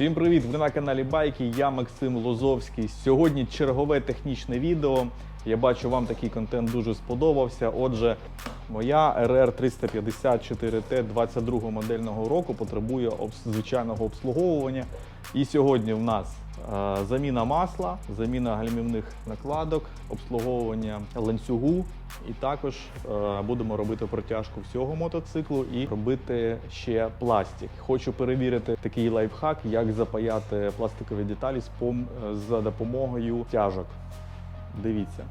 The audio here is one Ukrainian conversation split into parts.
Всім привіт! Ви на каналі Байки. Я Максим Лозовський. Сьогодні чергове технічне відео. Я бачу, вам такий контент дуже сподобався. Отже, моя RR 354T 22 модельного року потребує звичайного обслуговування. І сьогодні в нас заміна масла, заміна гальмівних накладок, обслуговування ланцюгу. І також е, будемо робити протяжку всього мотоциклу і робити ще пластик. Хочу перевірити такий лайфхак, як запаяти пластикові деталі за допомогою тяжок. Дивіться.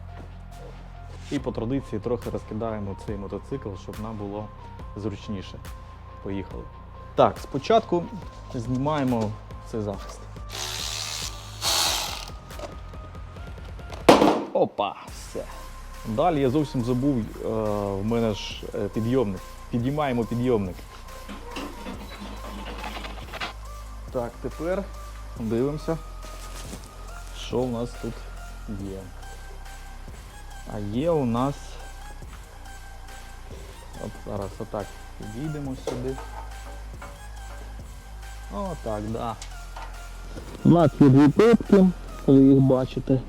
І по традиції трохи розкидаємо цей мотоцикл, щоб нам було зручніше. Поїхали. Так, спочатку знімаємо цей захист. Опа, все. Далі я зовсім забув, е, в мене ж е, підйомник. Підіймаємо підйомник. Так, тепер дивимося, що у нас тут є. А є у нас. От зараз отак підійдемо сюди. О, так, да. У нас є дві пепки, ви їх бачите.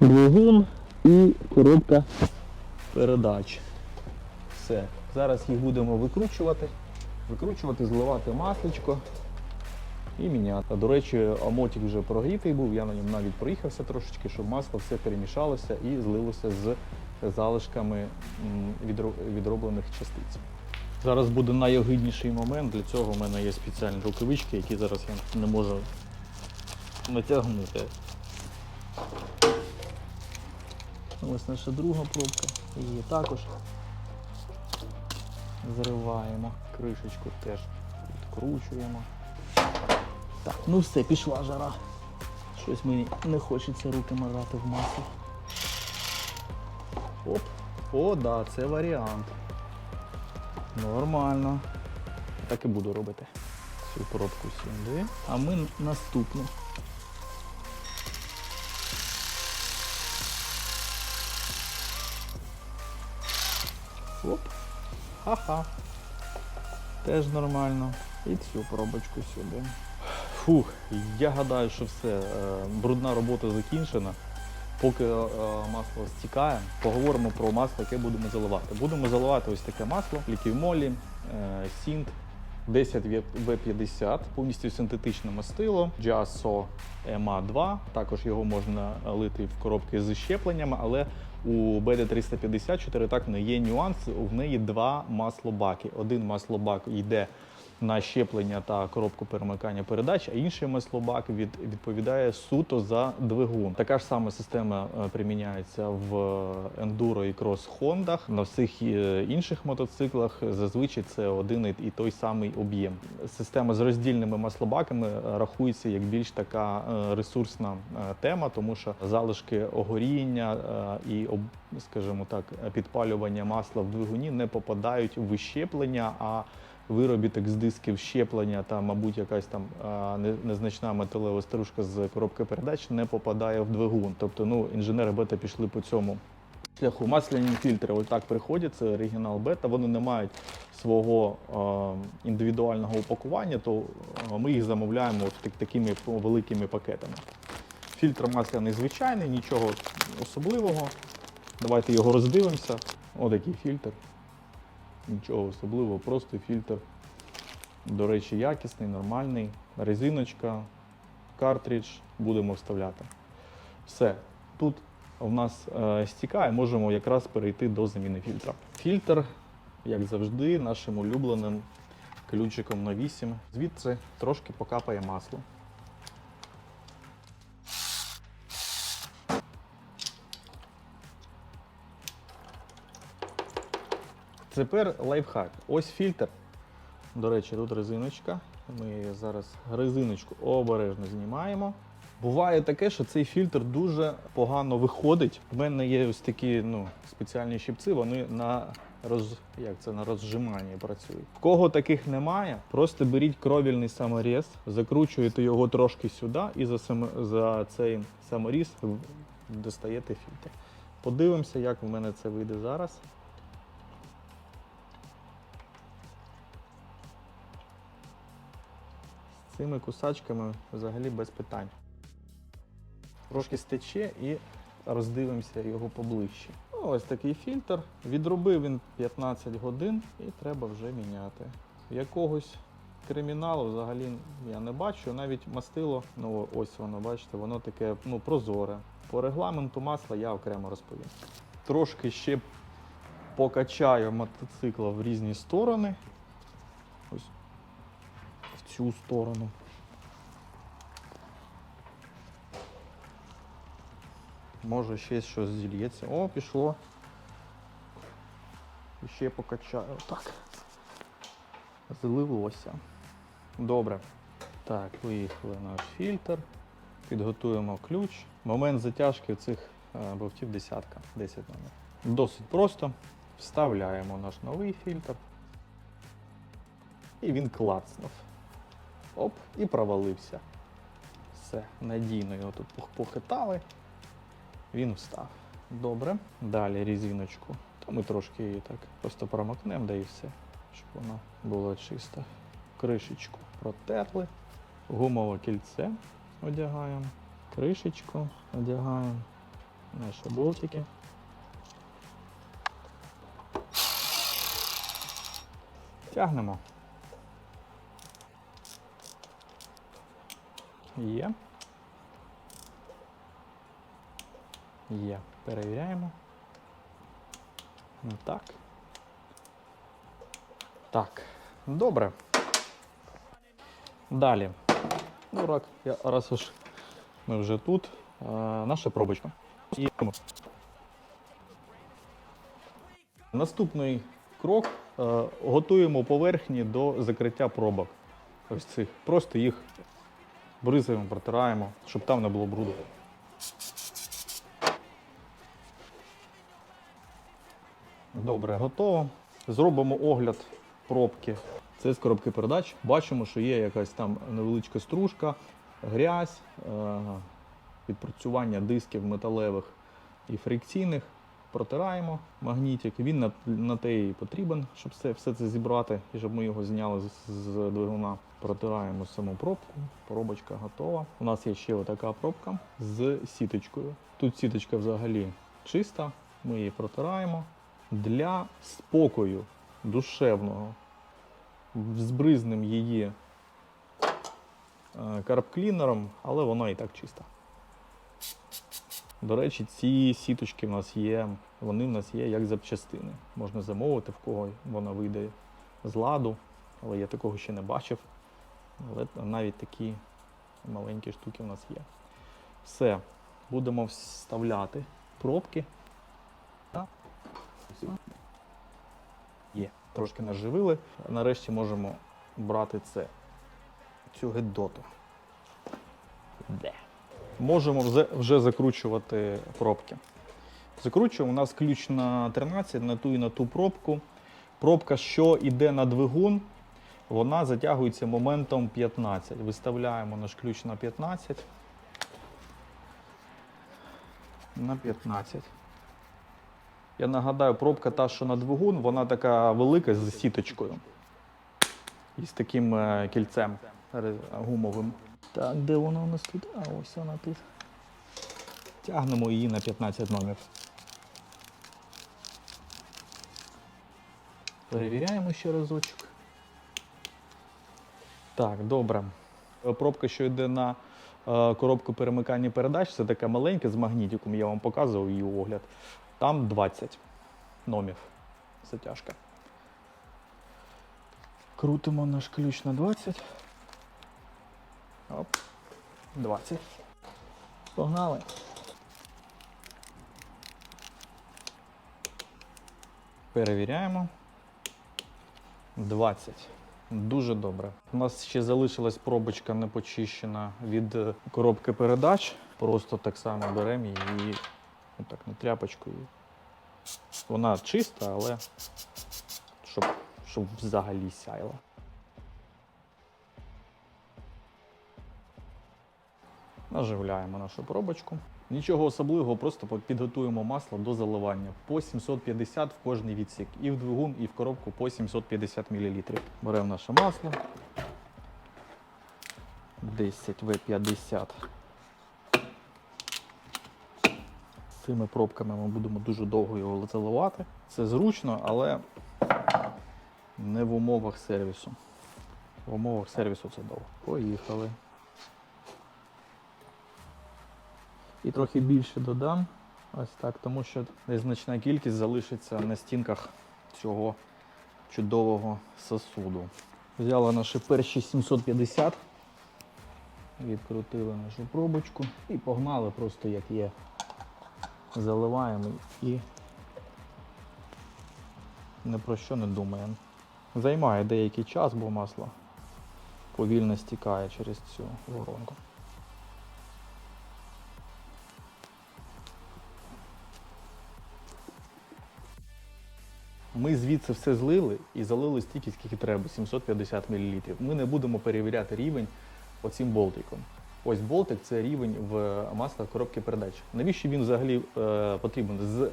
Двигун і коробка. передач. Все. Зараз їх будемо викручувати. Викручувати, зливати масличко і міняти. До речі, амотик вже прогрітий був, я на ньому навіть проїхався трошечки, щоб масло все перемішалося і злилося з залишками відроблених частиць. Зараз буде найогидніший момент. Для цього в мене є спеціальні рукавички, які зараз я не можу натягнути. Ось наша друга пробка. Її також. Зриваємо. Кришечку теж відкручуємо. Так, ну все, пішла жара. Щось мені не хочеться руки мазати в масло. Оп. О, да, це варіант. Нормально. Так і буду робити. Цю коробку сюди. А ми наступну. Оп. Ха-ха. Теж нормально. І цю коробочку сюди. Фух, я гадаю, що все. е, Брудна робота закінчена. Поки е, масло стікає, поговоримо про масло, яке будемо заливати. Будемо заливати ось таке масло, ліківмолі, сінт 10 В50, повністю синтетичне мастило, Giasso ma 2 Також його можна лити в коробки з щепленнями, але у BD354 так не є нюанс. В неї два маслобаки. Один маслобак йде на щеплення та коробку перемикання передач, а інший маслобак від, відповідає суто за двигун. Така ж сама система е, приміняється в ендуро і крос хондах. На всіх е, інших мотоциклах зазвичай це один і- той самий об'єм. Система з роздільними маслобаками е, рахується як більш така ресурсна тема, тому що залишки огоріння і скажімо так, підпалювання масла в двигуні не попадають в щеплення, а виробіток з дисків щеплення та, мабуть, якась там незначна металева стружка з коробки передач не попадає в двигун. Тобто, ну, інженери бета пішли по цьому шляху. Масляні фільтри ось так приходять, це оригінал бета. Вони не мають свого е, індивідуального упакування, то ми їх замовляємо так- такими великими пакетами. Фільтр масляний звичайний, нічого особливого. Давайте його роздивимося. Отакий фільтр. Нічого особливого, просто фільтр. До речі, якісний, нормальний. Резиночка, картридж будемо вставляти. Все. Тут у нас е, стікає, можемо якраз перейти до заміни фільтра. Фільтр, як завжди, нашим улюбленим ключиком на 8. Звідси трошки покапає масло. Тепер лайфхак. Ось фільтр. До речі, тут резиночка. Ми зараз резиночку обережно знімаємо. Буває таке, що цей фільтр дуже погано виходить. У мене є ось такі ну, спеціальні щипці, вони на роз... як це, на розжиманні працюють. В кого таких немає, просто беріть кровільний саморіз, закручуєте його трошки сюди і за, сам... за цей саморіз достаєте фільтр. Подивимося, як в мене це вийде зараз. Цими кусачками взагалі без питань. Трошки стече і роздивимося його поближче. Ну, ось такий фільтр. Відробив він 15 годин і треба вже міняти. Якогось криміналу взагалі я не бачу. Навіть мастило, ну ось воно, бачите, воно таке ну, прозоре. По регламенту масла я окремо розповім. Трошки ще покачаю мотоцикла в різні сторони. Цю сторону. Може ще щось зільється. О, пішло. Ще покачаю. Так. Злилося. Добре. Так, виїхали наш фільтр. Підготуємо ключ. Момент затяжки цих е, болтів десятка, 10 номер. Досить просто. Вставляємо наш новий фільтр. І він клацнув. Оп, і провалився. Все, надійно його тут похитали. Він встав. Добре. Далі різиночку. То ми трошки її так просто промокнемо, да і все, щоб воно було чисто. Кришечку протерли. Гумове кільце одягаємо. Кришечку одягаємо. Наші болтики. Тягнемо. Є. Є. Перевіряємо. Так. Так. Добре. Далі. Ну, рак, я, раз уж ми вже тут, е, наша пробочка. І Наступний крок е, готуємо поверхні до закриття пробок. Ось цих. Просто їх бризаємо, протираємо, щоб там не було бруду. Добре, готово. Зробимо огляд пробки. Це з коробки передач. Бачимо, що є якась там невеличка стружка, грязь, е, відпрацювання дисків металевих і фрикційних. Протираємо магнітик. Він на, на те і потрібен, щоб все, все це зібрати і щоб ми його зняли з, з двигуна. Протираємо саму пробку. Пробочка готова. У нас є ще отака пробка з сіточкою. Тут сіточка взагалі чиста. Ми її протираємо для спокою душевного. Збризнем її е, карбклінером, але вона і так чиста. До речі, ці сіточки в нас є, вони в нас є як запчастини. Можна замовити, в кого вона вийде з ладу, але я такого ще не бачив. Але навіть такі маленькі штуки в нас є. Все, будемо вставляти пробки. Є. Трошки наживили. Нарешті можемо брати це. Цю гедоту. Де? Можемо вже, закручувати пробки. Закручуємо. У нас ключ на 13, на ту і на ту пробку. Пробка, що йде на двигун, вона затягується моментом 15. Виставляємо наш ключ на 15. На 15. Я нагадаю, пробка та, що на двигун, вона така велика з сіточкою. І з таким е, кільцем гумовим. Так, де вона у нас тут? А ось вона тут. Тягнемо її на 15 номер. Перевіряємо ще разочок. Так, добре. Пробка, що йде на е, коробку перемикання передач, це така маленька з магнітиком, я вам показував її огляд. Там 20 номів затяжка. Крутимо наш ключ на 20. Оп. 20. Погнали. Перевіряємо. 20. Дуже добре. У нас ще залишилась пробочка не почищена від е, коробки передач. Просто так само беремо її отак на тряпочку. Вона чиста, але щоб, щоб взагалі сяйла. Наживляємо нашу пробочку. Нічого особливого, просто підготуємо масло до заливання по 750 в кожний відсік. І в двигун, і в коробку по 750 мл. Беремо наше масло. 10 В50. Цими пробками ми будемо дуже довго його заливати. Це зручно, але не в умовах сервісу. В умовах сервісу це довго. Поїхали. І трохи більше додам. Ось так, тому що незначна кількість залишиться на стінках цього чудового сосуду. Взяли наші перші 750, відкрутили нашу пробочку і погнали просто як є. Заливаємо і ні про що не думаємо. Займає деякий час, бо масло повільно стікає через цю воронку. Ми звідси все злили і залили стільки, скільки треба, 750 мл. Ми не будемо перевіряти рівень оцим болтиком. Ось болтик це рівень в маслах коробки передач. Навіщо він взагалі е, потрібен? З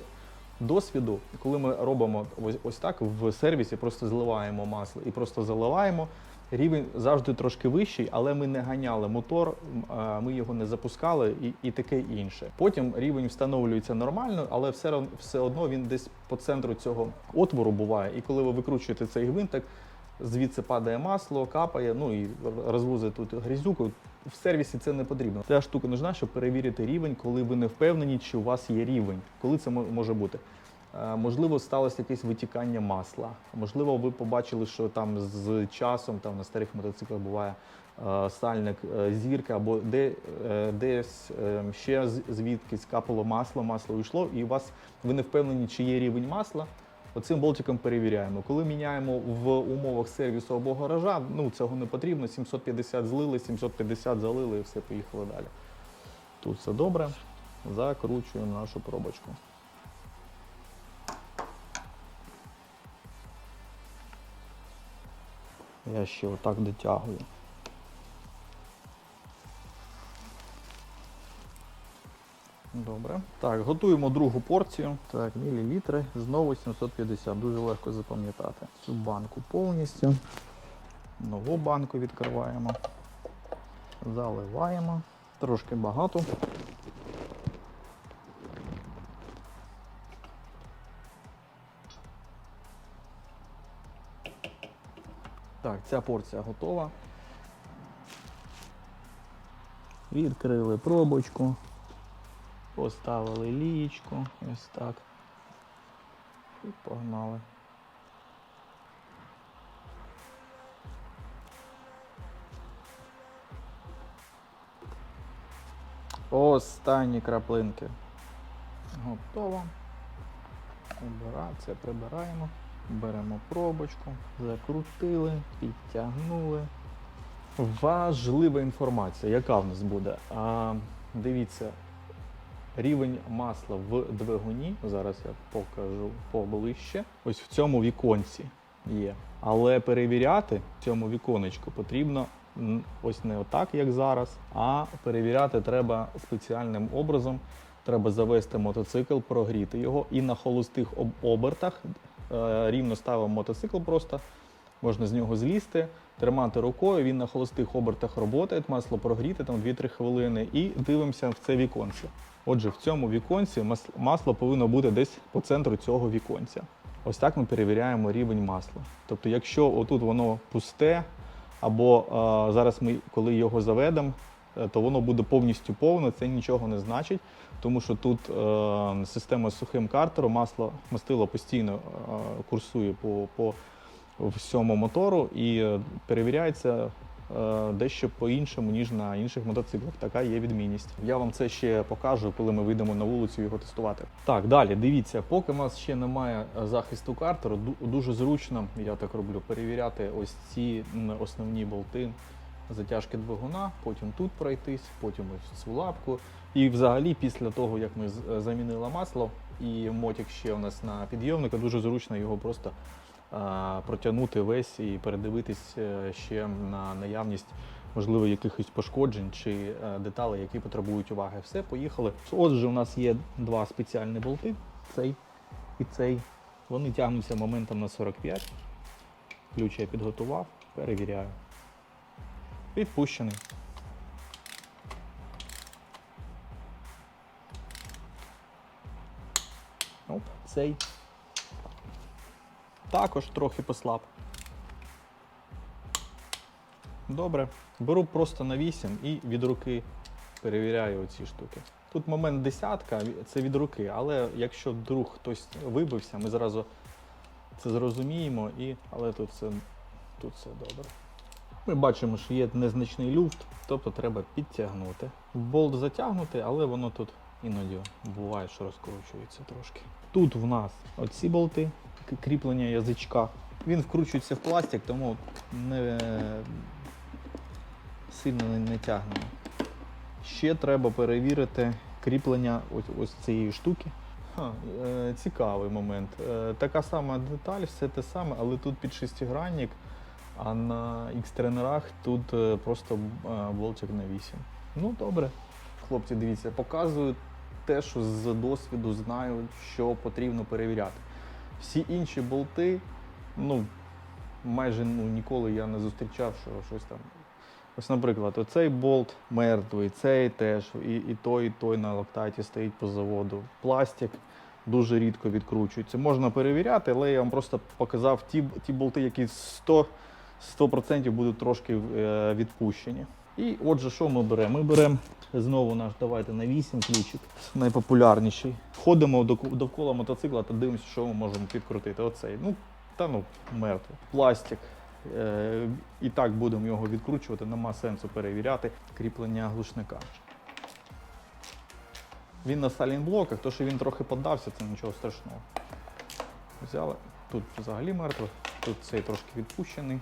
досвіду, коли ми робимо ось, ось так в сервісі, просто зливаємо масло і просто заливаємо. Рівень завжди трошки вищий, але ми не ганяли мотор, ми його не запускали і, і таке інше. Потім рівень встановлюється нормально, але все, все одно він десь по центру цього отвору буває. І коли ви викручуєте цей гвинтик, звідси падає масло, капає, ну і розвозить тут грязюку. В сервісі це не потрібно. Ця штука нужна, щоб перевірити рівень, коли ви не впевнені, чи у вас є рівень. Коли це мо- може бути? Е, Можливо, сталося якесь витікання масла. Можливо, ви побачили, що там з часом там на старих мотоциклах буває е, сальник е, зірки, або де, десь ще звідкись капало масло, масло йшло, і у вас ви не впевнені, чи є рівень масла. Оцим болтиком перевіряємо. Коли міняємо в умовах сервісу або гаража, ну цього не потрібно. 750 злили, 750 залили і все поїхали далі. Тут все добре. Закручуємо нашу пробочку. Я ще отак дотягую. Добре. Так, готуємо другу порцію. Так, мілілітри, знову 750. Дуже легко запам'ятати. Цю банку повністю. Нову банку відкриваємо. Заливаємо. Трошки багато. Так, ця порція готова. Відкрили пробочку. Поставили лієчку, ось так. І погнали. Останні краплинки. Готово. Це прибираємо. Беремо пробочку, закрутили, підтягнули. Важлива інформація, яка в нас буде? А, дивіться, рівень масла в двигуні, зараз я покажу поближче. Ось в цьому віконці є. Але перевіряти цьому віконечку потрібно ось не отак, як зараз, а перевіряти треба спеціальним образом. Треба завести мотоцикл, прогріти його і на холостих обертах рівно ставимо мотоцикл просто. Можна з нього злізти, тримати рукою, він на холостих обертах роботає, масло прогріти там 2-3 хвилини і дивимося в це віконце. Отже, в цьому віконці масло повинно бути десь по центру цього віконця. Ось так ми перевіряємо рівень масла. Тобто, якщо отут воно пусте, або е, зараз ми, коли його заведемо, е, то воно буде повністю повне, це нічого не значить, тому що тут е, система з сухим картером, масло, мастило постійно е, курсує по, по всьому мотору і е, перевіряється е, дещо по-іншому, ніж на інших мотоциклах. Така є відмінність. Я вам це ще покажу, коли ми вийдемо на вулицю його тестувати. Так, далі дивіться, поки у нас ще немає е, захисту картеру, дуже зручно, я так роблю, перевіряти ось ці основні болти. Затяжки двигуна, потім тут пройтись, потім ось цю лапку. І взагалі, після того, як ми е, замінили масло, і мотик ще у нас на підйомнику, дуже зручно його просто а, протягнути весь і передивитись е, ще на наявність, можливо, якихось пошкоджень чи е, деталей, які потребують уваги. Все, поїхали. Отже, у нас є два спеціальні болти, цей і цей. Вони тягнуться моментом на 45. Ключ я підготував, перевіряю відпущений. Оп, цей. Також трохи послаб. Добре. Беру просто на 8 і від руки перевіряю оці штуки. Тут момент десятка, це від руки, але якщо друг хтось вибився, ми зразу це зрозуміємо, і... але тут все, тут все добре. Ми бачимо, що є незначний люфт, тобто треба підтягнути. Болт затягнути, але воно тут іноді буває, що розкручується трошки. Тут в нас оці болти, кріплення язичка. Він вкручується в пластик, тому не сильно не, не тягнемо. Ще треба перевірити кріплення ось, ось цієї штуки. Ха, е, цікавий момент. Е, така сама деталь, все те саме, але тут під шестигранник, а на X-тренерах тут е, просто е, болтик на 8. Ну, добре. Хлопці, дивіться, показую те, що з досвіду знаю, що потрібно перевіряти. Всі інші болти, ну, майже ну, ніколи я не зустрічав, що щось там. Ось, наприклад, оцей болт мертвий, цей теж, і, і той, і той на локтаті стоїть по заводу. Пластик дуже рідко відкручується. Можна перевіряти, але я вам просто показав ті, ті болти, які 100, 100% будуть трошки е, відпущені. І отже, що ми беремо? Ми беремо знову наш, давайте на 8 ключик, найпопулярніший. Ходимо довкола мотоцикла та дивимося, що ми можемо підкрутити. Оцей. Ну, та ну, мертвий. Пластик. Е, і так будемо його відкручувати, нема сенсу перевіряти кріплення глушника. Він на салінблоках, то що він трохи поддався, це нічого страшного. Взяли. Тут взагалі мертвий, тут цей трошки відпущений.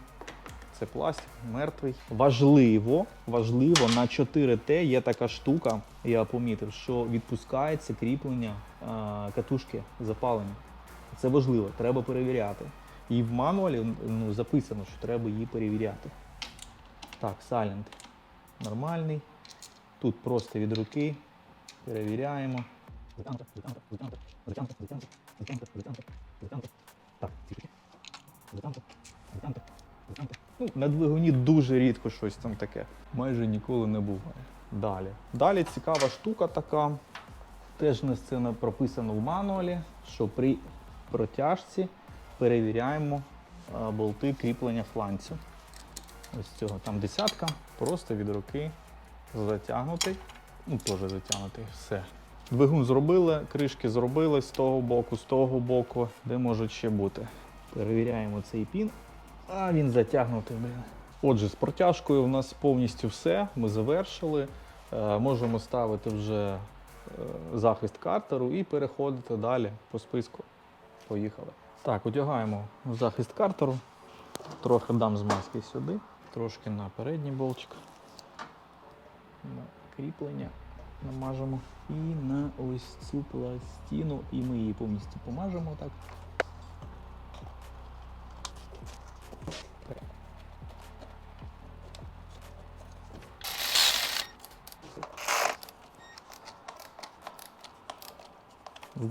Це пластик, мертвий. Важливо, важливо, на 4Т є така штука, я помітив, що відпускається кріплення катушки запалення. Це важливо, треба перевіряти. І в мануалі ну, записано, що треба її перевіряти. Так, Silent нормальний. Тут просто від руки. Перевіряємо. Так, Ну, на двигуні дуже рідко щось там таке. Майже ніколи не буває. Далі. Далі цікава штука така. Теж не це прописано в мануалі, що при протяжці перевіряємо болти кріплення фланцю. Ось цього там десятка, просто від руки затягнутий. Ну, теж затягнутий, все. Двигун зробили, кришки зробили з того боку, з того боку, де можуть ще бути. Перевіряємо цей пін. А він затягнутий, блін. Отже, з протяжкою в нас повністю все. Ми завершили. Е, можемо ставити вже е, захист картеру і переходити далі по списку. Поїхали. Так, одягаємо захист картеру. Трохи дам змазки сюди, трошки на передній болчик. На кріплення намажемо. І на ось цю пластину. І ми її повністю помажемо так.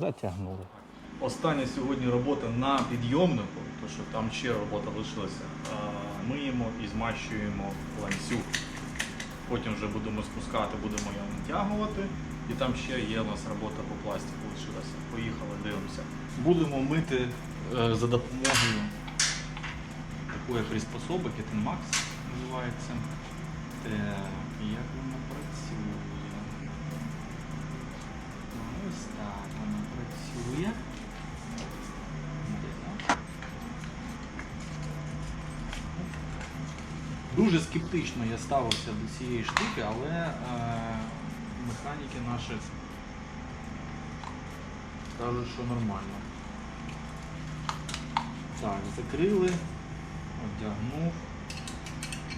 Затягнули. Остання сьогодні робота на підйомнику, тому що там ще робота лишилася. Миємо і змащуємо ланцюг. Потім вже будемо спускати, будемо його натягувати. І там ще є у нас робота по пластику лишилася. Поїхали, дивимося. Будемо мити е, за допомогою такої приспособи, Max називається. Так, як воно працює? Ось так воно працює. Дуже скептично я ставився до цієї штуки, але е, механіки наші кажуть, що нормально. Так, закрили, одягнув.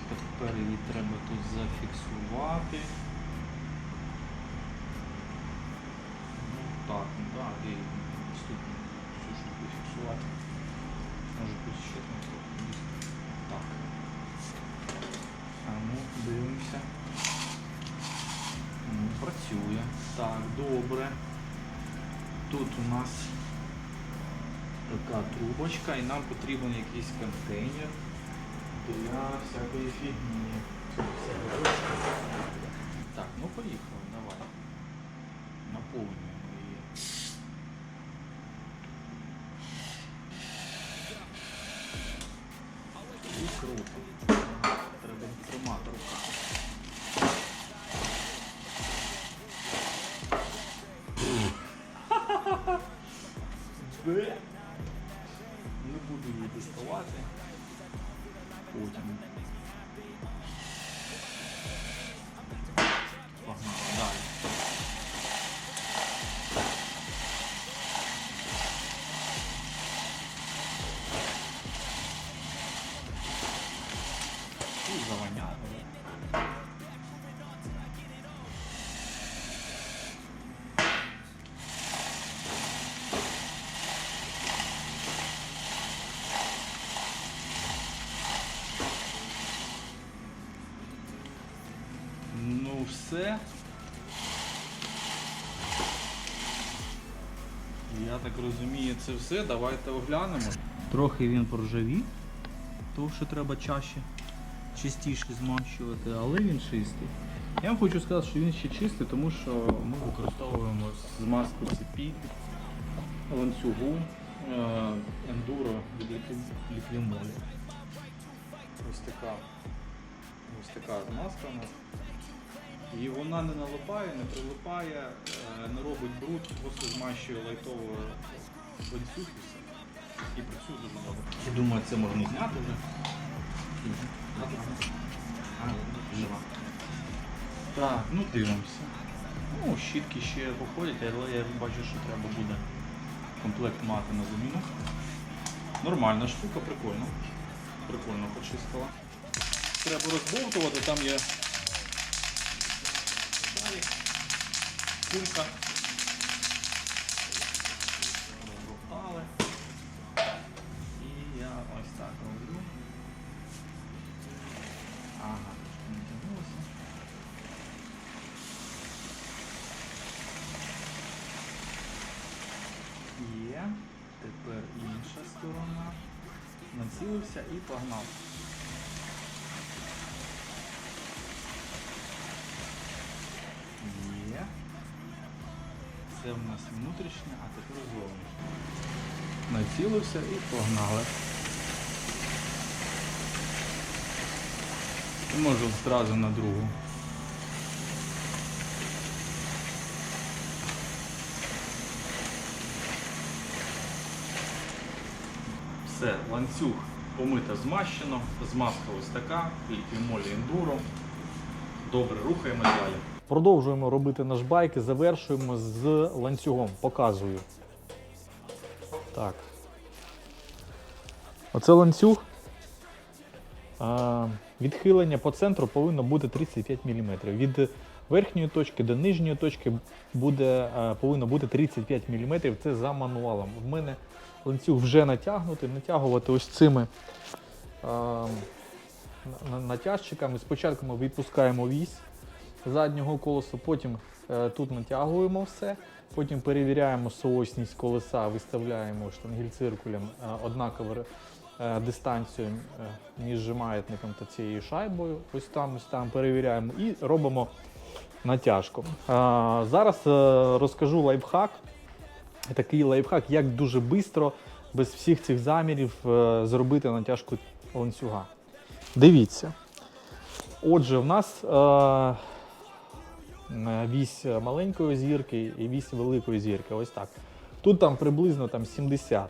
Тепер її треба тут зафіксувати. Ну так, так, і наступну цю штуку фіксувати. Може тут ще там. Так. А ну, дивимося. Ну, працює. Так, добре. Тут у нас така трубочка і нам потрібен якийсь контейнер для всякої фігні. Так, ну поїхали, давай. Наповнюємо все. Я так розумію, це все. Давайте оглянемо. Трохи він поржавів, тому що треба чаще, частіше змащувати, але він чистий. Я вам хочу сказати, що він ще чистий, тому що ми використовуємо змазку цепі, ланцюгу, е, ендуро від ліквімолі. Ось така, ось така змазка у нас. І вона не налипає, не прилипає, е, не робить бруд, просто змащує лайтово ланцюг і все. І працює дуже добре. Я думаю, це можна зняти вже. Жива. Так, ну дивимося. Ну, щітки ще походять, але я бачу, що треба буде комплект мати на заміну. Нормальна штука, прикольно. Прикольно почистила. Треба розбовтувати, там є далі. Кулька. Розбовтали. І я ось так роблю. Ага, не тягнулося. Є. Тепер інша сторона. Націлився і погнав. Це в нас внутрішнє, а тепер зовнішнє. Націлився і погнали. І можу одразу на другу. Все, ланцюг помито змащено, змазка ось така, ліквімолі ендуро. Добре, рухаємо далі. Продовжуємо робити наш байк і завершуємо з ланцюгом. Показую. Так. Оце ланцюг. А, відхилення по центру повинно бути 35 мм. Від верхньої точки до нижньої точки буде, повинно бути 35 мм. Це за мануалом. В мене ланцюг вже натягнутий, натягувати ось цими а, на- на- натяжчиками. Спочатку ми відпускаємо вісь заднього колеса, потім е, тут натягуємо все, потім перевіряємо соосність колеса, виставляємо штангель-циркулем е, однакову е, дистанцію е, між маятником та цією шайбою. Ось там, ось там перевіряємо і робимо натяжку. Е, зараз е, розкажу лайфхак. Такий лайфхак, як дуже швидко, без всіх цих замірів е, зробити натяжку ланцюга. Дивіться. Отже, в нас е, вісь маленької зірки і вісь великої зірки. Ось так. Тут там приблизно там 70.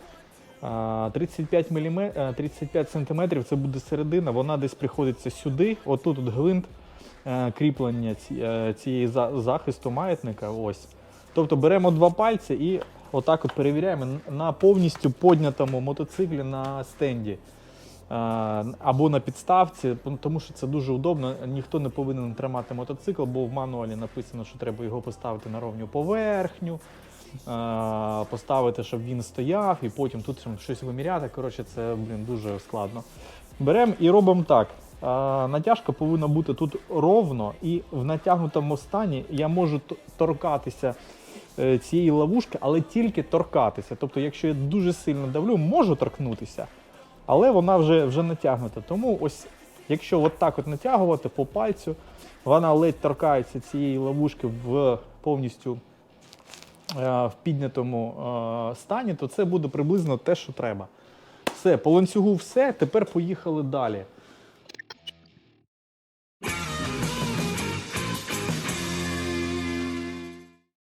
Е, 35 мм, 35 см це буде середина, вона десь приходиться сюди. Отут от гвинт е, кріплення е, цієї захисту маятника. Ось. Тобто беремо два пальці і отак от перевіряємо на повністю поднятому мотоциклі на стенді. Е, або на підставці, тому що це дуже удобно. Ніхто не повинен тримати мотоцикл, бо в мануалі написано, що треба його поставити на ровню поверхню, е, поставити, щоб він стояв, і потім тут щось виміряти. Коротше, це блін, дуже складно. Беремо і робимо так. Е, Натяжка повинна бути тут ровно, і в натягнутому стані я можу торкатися цієї ловушки, але тільки торкатися. Тобто, якщо я дуже сильно давлю, можу торкнутися, але вона вже, вже натягнута. Тому ось, якщо от так от натягувати по пальцю, вона ледь торкається цієї ловушки в повністю е, в піднятому е, стані, то це буде приблизно те, що треба. Все, по ланцюгу все. Тепер поїхали далі.